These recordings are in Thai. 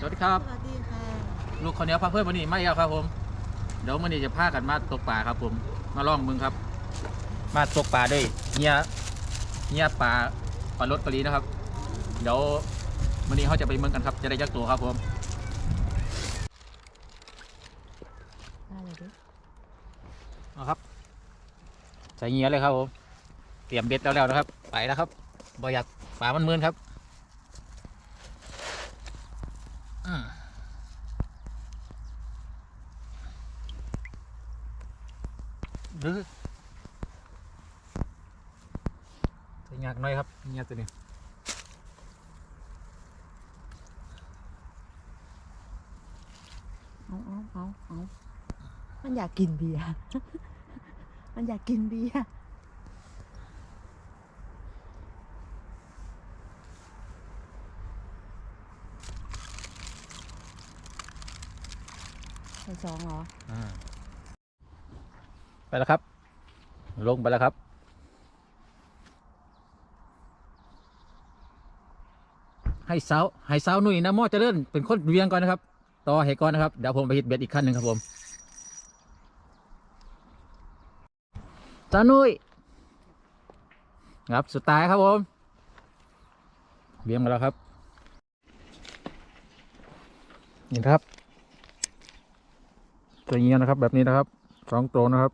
สวัสดีครับ สวัสดีค่ะ ลูกคนนี้พาเพื่อนวันนี้ไม่เอาครับผม เดี๋ยววันนี้จะพากันมาตกปลาครับผม มาล่องมึงครับ มาตกปลาด้วยเงี้ยเงี้ยปลาปลารสกะลีนะครับ เดี๋ยววันนี้เขาจะไปเมืองกันครับ จะได้ยักตัวครับผมได้เลยดิเอาครับ ใส่เงี้ยเลยครับผม เตรียมเบ็ดแล้วๆนะครับ ไปแล้วครับบอยากปลามันมืนครับอืมดื้อใส่ยากหน่อยครับเงี้ยตัวนี้ เอาเอามันอยากกินเบียร์ มันอยากกินเบียร์ ใส่สองเหรอ อ่าไปแล้วครับ ลงไปแล้วครับ ให้สาวให้สาวหนุ่ยนะมอเจริญเป็นคนเวียงก่อนนะครับ ต่อเหตุก่อนนะครับ เดี๋ยวผมไปหิดเบ็ดอีกขั้นหนึ่งครับผมจานุ่ยครับสุดท้ายครับผมเบียมาแล้วครับ นี่นครับตัวเงี้ยนะครับแบบนี้นะครับสองตัวนะครับ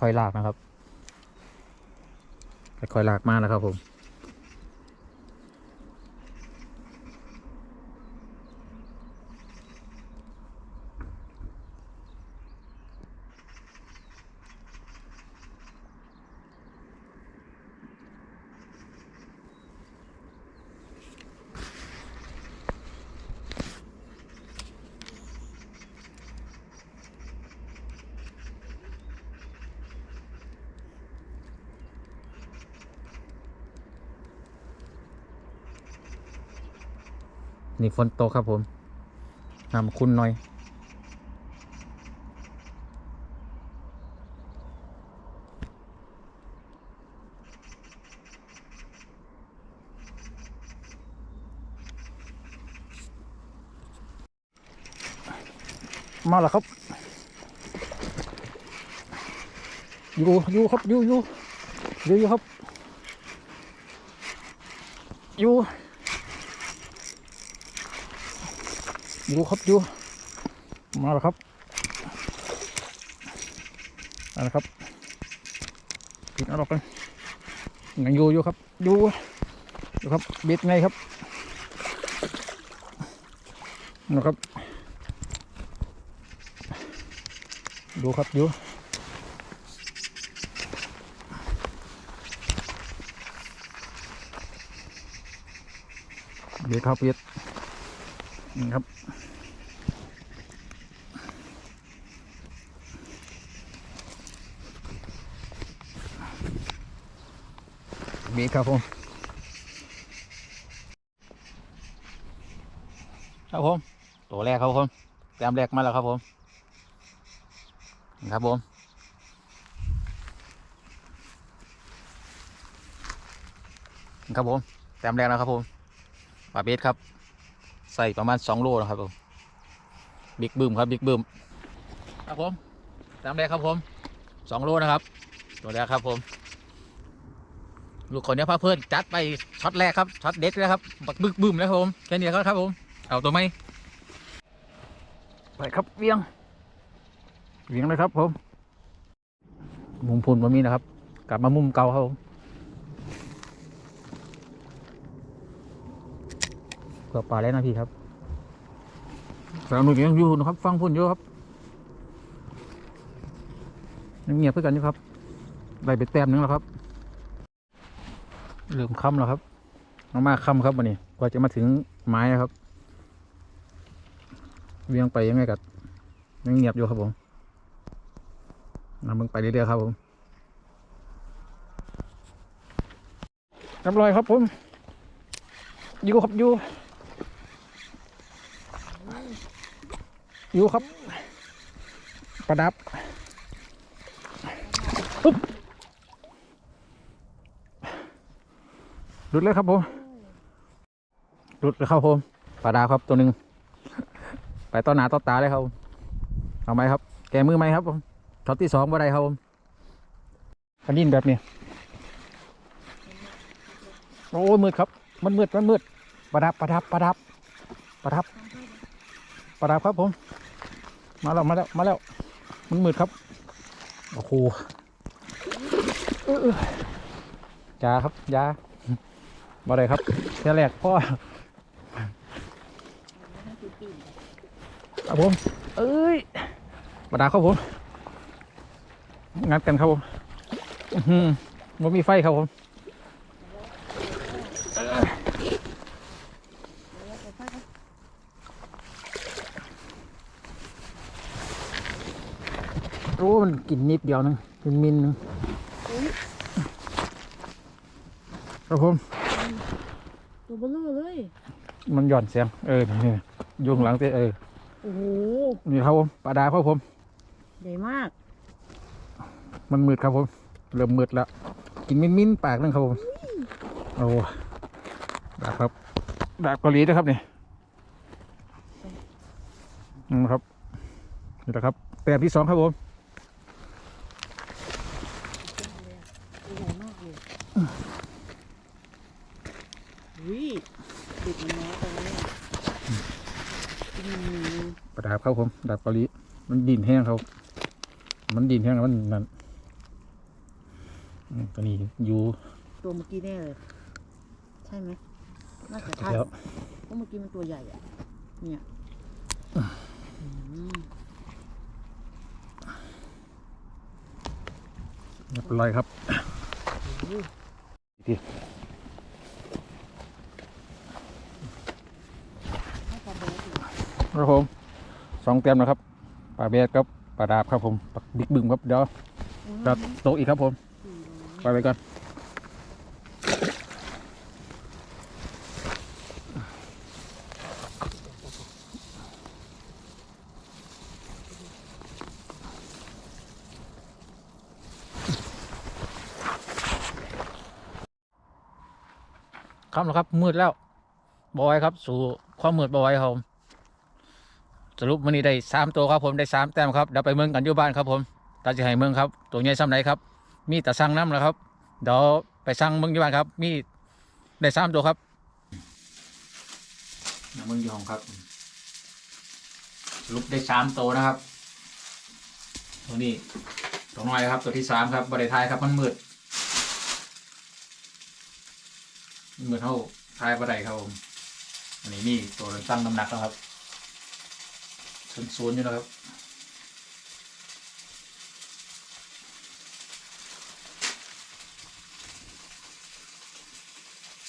ค่อยลากนะครับค่อยลากมากนะครับผม นี่ฝนตกครับผมนำคุณหน่อย มาแล้วครับ อยู่อยู่ครับอยู่อยู่อยู่อยู่ครับอยู่ อยู่ครับอยู่มาแล้วครับเอาละครับปิดอออกกันยังอยู่อยู่ครับอยู่อยู่ครับเบ็ดไงครับนะครับ ดูครับอยู่เบ็ดครับเบ็ด นี่ครับ มีครับผม ครับผม ตัวแรกครับผมแต้มแรกมาแล้วครับผมนะครับผมนะครับผมแต้มแรกนะครับผมปลาเบสครับ ใส่ประมาณสองโลนะครับผมบิ๊กบึ้มครับบิ๊กบึ้มครับผมแต้มแรกครับผมสองโลนะครับตัวแรกครับผม ลูกคนนี้พาเพื่อนจัดไปช็อตแรกครับช็อตเด็ดเลยครับบักบึกบึ้มนะครับผมแค่นี้ครับครับผม เอาตัวไหมไปครับเวียงเวียงเลยครับผม มุมพุนมามีนะครับ กลับมามุมเก่าครับผม กือบป่าแล้วนะพี่ครับสาวหนุ่ยยังอยู่นะครับ ฟังพุ่นอยู่ครับยังเงียบเพื่อกันอยู่ครับได้ไปแต้มหนึงแล้วครับเริ่มค่ำแล้วครับมากค่ำครับวันนี้กว่าจะมาถึงไม้ครับ เวียงไปยังไงกับยังเงียบอยู่ครับผมนำมึงไปเรื่อยๆครับผมเรียบร้อยครับผมอยู่ครับอยู่ อยู่ครับ ประดับปุ๊บหลุดเลยครับผมหลุดเลยครับผมปลาดาวครับตัวหนึ่งไปต่อหนาต่อตาเลยครับเอาไหมครับ แกมือไหมครับผมช็อตที่สองบ่ได้ครับผมคันดินแบบนี้โอ้ยมืดครับ มันมืดมันมืดประดับประดับประดับประดับ ประดับครับผม มาแล้วมาแล้วมาแล้วมันมืดครับโอ้โหยาครับยาบ่ได้ครับแค่แรกพ่อครับผมเอ้ยบดาครับผมงัดกันครับผมอื้อหือมันมีไฟครับผม โอ้มันกินนิดเดียวนึงเป็นมินหนึงครับผมตัวเบลอเลย มันหย่อนเสียง เออนี่ยุงหลังเตะเออ โอ้โห นี่ครับผมปลาดาครับผม ใหญ่มาก มันมืดครับผม เริ่มมืดแล้ว กินมิ้นมิ้นๆปากนึงครับผม โอ้ดาบครับ ดาบเกาหลีนะครับนี่อืมครับ นี่แหละครับ แต้มที่สองครับผม ตัวใหญ่มากเลย วิติดมันน้อยไปแล้วเนี่ยอืมปลาดาบครับผมดาบเกาหลีมันดินแห้งครับมันดินแห้งมันนั่นอืมตัวนี้อยู่ตัวเมื่อกี้แน่เลย ใช่ไหมน่าจะใช่แล้วเพราะเมื่อกี้มันตัวใหญ่อะเนี่ยอืมเรียบร้อยครับที ให้ความเบลอสิ ครับผมสองเต็มนะครับปลาเบสครับปลาดาบครับผมปลาบิ๊กบึ้มครับเดี๋ยวจัดโตอีกครับผมไปไปก่อนครับแล้วครับมืดแล้วบอยครับ สู่ความมืดบอยครับผม สรุปวันนี้ได้สามตัวครับผมได้สามแต้มครับเดี๋ยวไปเมืองกันอยู่บ้านครับผมตาจะให้เมืองครับตัวใหญ่ซ้ำไหนครับ มีแต่สั่งน้ำนะครับเดี๋ยวไปสั่งเมืองอยู่บ้านครับ มีได้สามตัวครับเมืองยองครับสรุปได้สามตัวนะครับ ตัวนี้ตัวน้อยครับ ตัวที่สามครับบริทายครับมันมืดมันมืดเท่าทายบริครับผมอันนี้นี่ตัวตั้งน้ำหนักแล้วครับ ศูนย์ศูนย์อยู่นะครับ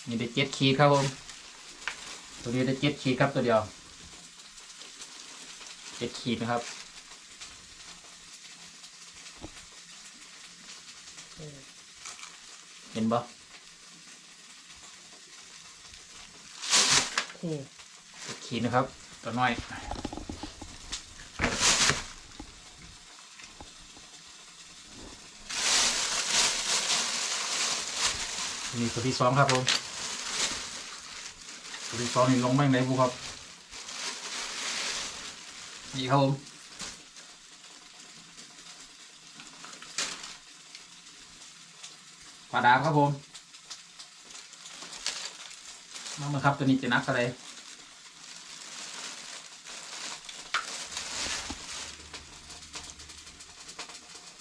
นี่ได้เจ็ดขีดครับผมตัวนี้ได้เจ็ดขีดครับตัวเดียวเจ็ดขีดนะครับเห็นปะโอเคเจ็ดขีดนะครับตัวน้อย นี่ตัวที่สองครับผมตัวที่สองนี่ลงแม่งไหนบุครับนี่ครับผมปลาดาครับผมมามาครับตัวนี้จะนักอะไร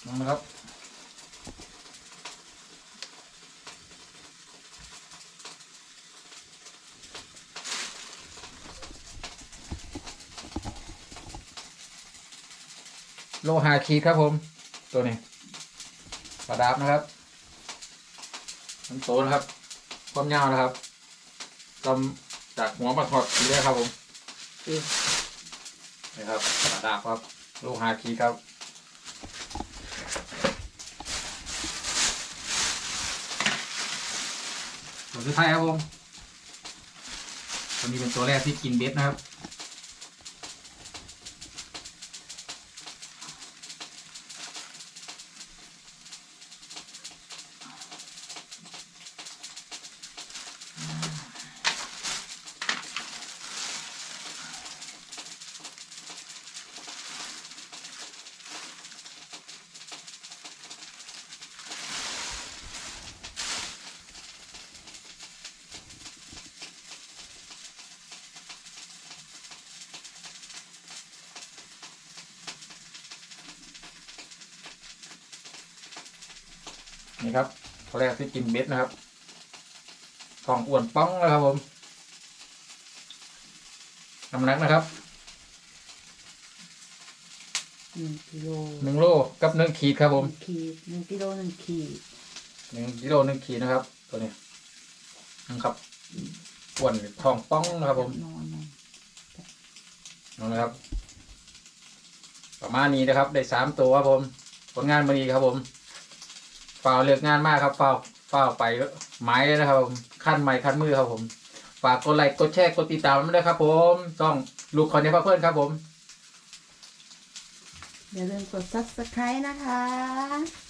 มามาครับ ลหะขีดครับผม ตัวนี้ปลาดาบนะครับทั้งโตนะครับ ความยาวนะครับกำจากหัวมาถอดทีแรกครับผมนี่ครับปลาดาบครับลูกฮาคีครับตัวสุดท้ายครับผมตัวนี้เป็นตัวแรกที่กินเบ็ดนะครับ นี่ครับตัวแรกที่กินเบ็ดนะครับทองอ้วนป้องนะครับผมน้ำหนักนะครับหนึ่งกิโลหนึ่งโลกับหนึ่งขีดครับ ผมหนึ่งขีดหนึ่งกิโลหนึ่งขีดหนึ่งกิโลหนึ่งขีดนะครับ ตัวนี้นะครับอ้วนทองป้องนะครับ ผมนอนนอนนั่นนะครับ ประมาณนี้นะครับ ได้สามตัวครับผม ผลงานมาดีครับผม ฝ่าวเลือกงานมากครับฝ่าวฝ่าวไปไม้เลยนะครับผมขั้นไม้ขั้นมือครับผมฝากกดไลค์กดแชร์กดติดตามด้วยครับ ผมต้องลูกคอนเนพเพื่อนครับผมอย่าลืมกด subscribe นะคะ